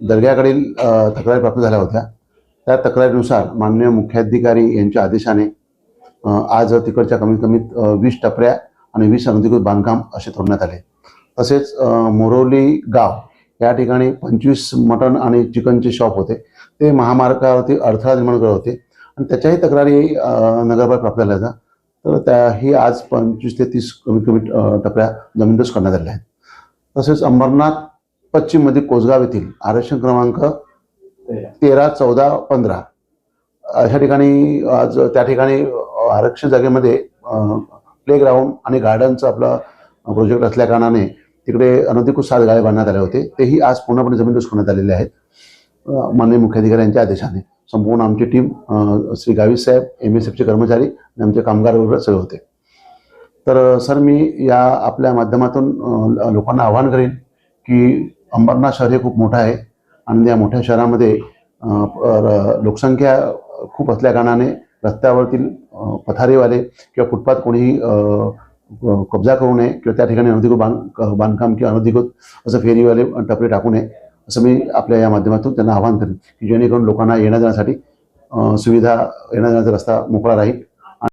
दर्ग्याकडील तक्रारी प्राप्त झाल्या होत्या. त्या तक्रारीनुसार माननीय मुख्याधिकारी यांच्या आदेशाने आज तिकडच्या कमीत कमीत वीस टपऱ्या आणि वीस अनधिकृत बांधकाम असे तोडण्यात आले. तसेच मोरोली मोरवली गाव या ठिकाणी पंचवीस मटण आणि चिकनचे शॉप होते. ते महामार्गावरती अडथळा निर्माण करत होते. आणि त्याच्याही तक्रारी नगरपालिका प्राप्त झाल्या होत्या. तर त्याही आज पंचवीस ते तीस कमीत कमी टपऱ्या जमीनदोस्त करण्यात आल्या आहेत. तसेच अंबरनाथ पश्चिममध्ये कोसगाव येथील आरक्षण क्रमांक तेरा चौदा पंधरा. अशा ठिकाणी आज त्या ठिकाणी आरक्षण जागेमध्ये प्ले ग्राउंड आणि गार्डनचं आपलं प्रोजेक्ट असल्या कारणाने तिकडे अनधिकृत सात गाळे बांधण्यात आले होते. तेही आज पूर्णपणे जमीन करण्यात आलेले आहेत. माननीय मुख्याधिकाऱ्यांच्या आदेशाने संपूर्ण आमची टीम श्री गावित साहेब एम एस एफचे कर्मचारी आणि आमचे कामगार वगैरे सगळे होते. तर सर मी या आपल्या माध्यमातून लोकांना आवाहन करेन की अंबरनाथ शहर हे खूप मोठं आहे. आणि या मोठ्या शहरामध्ये लोकसंख्या खूप असल्याकारणाने रस्त्यावरतील पथारीवाले किंवा फुटपाथ कोणीही कब्जा करू नये किंवा त्या ठिकाणी अनधिकृत बांध बांधकाम किंवा अनधिकृत असं फेरीवाले टपरे टाकू नये असं मी आपल्या या माध्यमातून त्यांना आवाहन करेन की जेणेकरून लोकांना येण्या जाण्यासाठी सुविधा येण्या जाण्याचा रस्ता मोकळा राहील.